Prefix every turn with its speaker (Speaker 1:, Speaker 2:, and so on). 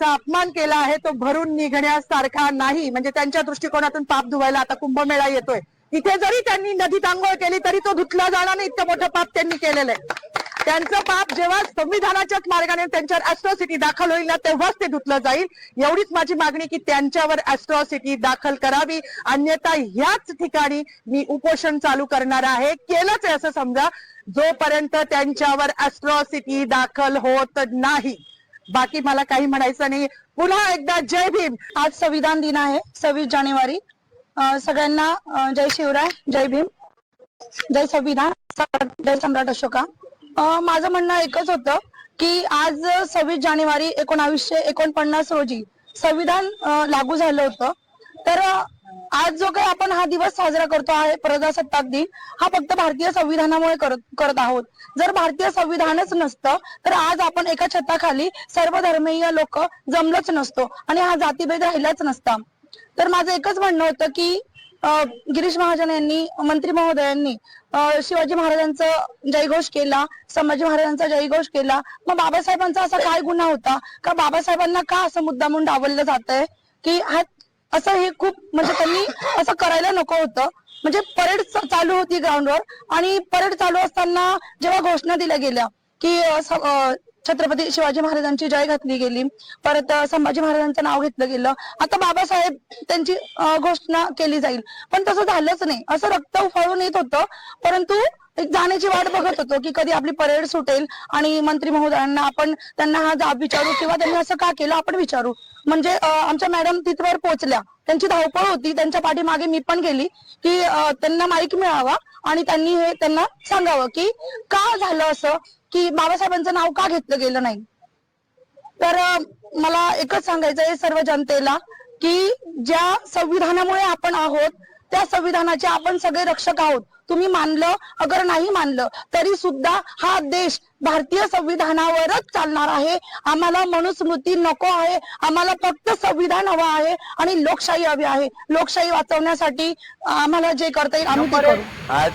Speaker 1: चा अपमान केला आहे तो भरून निघण्यासारखा नाही. म्हणजे त्यांच्या दृष्टिकोनातून पाप धुवायला आता कुंभमेळा येतोय. इथे जरी त्यांनी नदीत आंघोळ केली तरी तो धुतला जाणार नाही. इतकं मोठं पाप त्यांनी केलेलं आहे. त्यांचं पाप जेव्हा संविधानाच्याच मार्गाने त्यांच्यावर अॅस्ट्रॉसिटी दाखल होईल ना तेव्हाच ते धुतलं जाईल. एवढीच माझी मागणी की त्यांच्यावर अॅस्ट्रॉसिटी दाखल करावी. अन्यथा ह्याच ठिकाणी मी उपोषण चालू करणार आहे. केलंच आहे असं समजा. जोपर्यंत त्यांच्यावर अॅस्ट्रॉसिटी दाखल होत नाही. बाकी मला काही म्हणायचं नाही. पुन्हा एकदा जय भीम.
Speaker 2: आज संविधान दिन आहे सव्वीस जानेवारी. सगळ्यांना जय शिवराय जय भीम. जय संविधान जय सम्राट अशोका. माझं म्हणणं एकच होतं की आज सव्वीस जानेवारी एकोणावीसशे एकोणपन्नास रोजी संविधान लागू झालं होतं. तर आज जो काही आपण हा दिवस साजरा करतो आहे प्रजासत्ताक दिन हा फक्त भारतीय संविधानामुळे करत आहोत. जर भारतीय संविधानच नसतं तर आज आपण एका छताखाली सर्व धर्मीय लोक जमलंच नसतो आणि हा जातीभेद राहिलाच नसता. तर माझं एकच म्हणणं होतं की गिरीश महाजन यांनी मंत्री महोदयांनी शिवाजी महाराजांचा जयघोष केला संभाजी महाराजांचा जयघोष केला. मग बाबासाहेबांचा असा काय गुन्हा होता? का बाबासाहेबांना का असं मुद्दामून डावललं जात आहे की हा असं हे खूप म्हणजे त्यांनी असं करायला नको होतं. म्हणजे परेड चालू होती ग्राउंडवर आणि परेड चालू असताना जेव्हा घोषणा दिल्या गेल्या की छत्रपती शिवाजी महाराजांची जय घातली गेली परत संभाजी महाराजांचं नाव घेतलं गेलं आता बाबासाहेब त्यांची घोषणा केली जाईल. पण तसं झालंच नाही. असं रक्त उफाळून येत होतं परंतु एक जाण्याची वाट बघत होतो की कधी आपली परेड सुटेल आणि मंत्री महोदयांना आपण त्यांना हा जाब विचारू किंवा त्यांनी असं का केलं आपण विचारू. म्हणजे आमच्या मॅडम तिथवर पोहोचल्या. त्यांची धावपळ होती त्यांच्या पाठीमागे मी पण गेली की त्यांना माईक मिळावा आणि त्यांनी हे त्यांना सांगावं की का झालं असं की बाबासाहेबांचं नाव का घेतलं गेलं नाही? तर मला एकच सांगायचं आहे सर्व जनतेला की ज्या संविधानामुळे आपण आहोत त्या संविधानाचे आपण सगळे रक्षक आहोत. तुम्ही मानलं अगर नाही मानलं तरी सुद्धा हा देश भारतीय संविधानावरच चालणार आहे. आम्हाला मनुस्मृती नको आहे. आम्हाला फक्त संविधान हवं आहे आणि लोकशाही हवी आहे. लोकशाही वाचवण्यासाठी आम्हाला जे करता येईल आम्ही ते करू.
Speaker 3: आज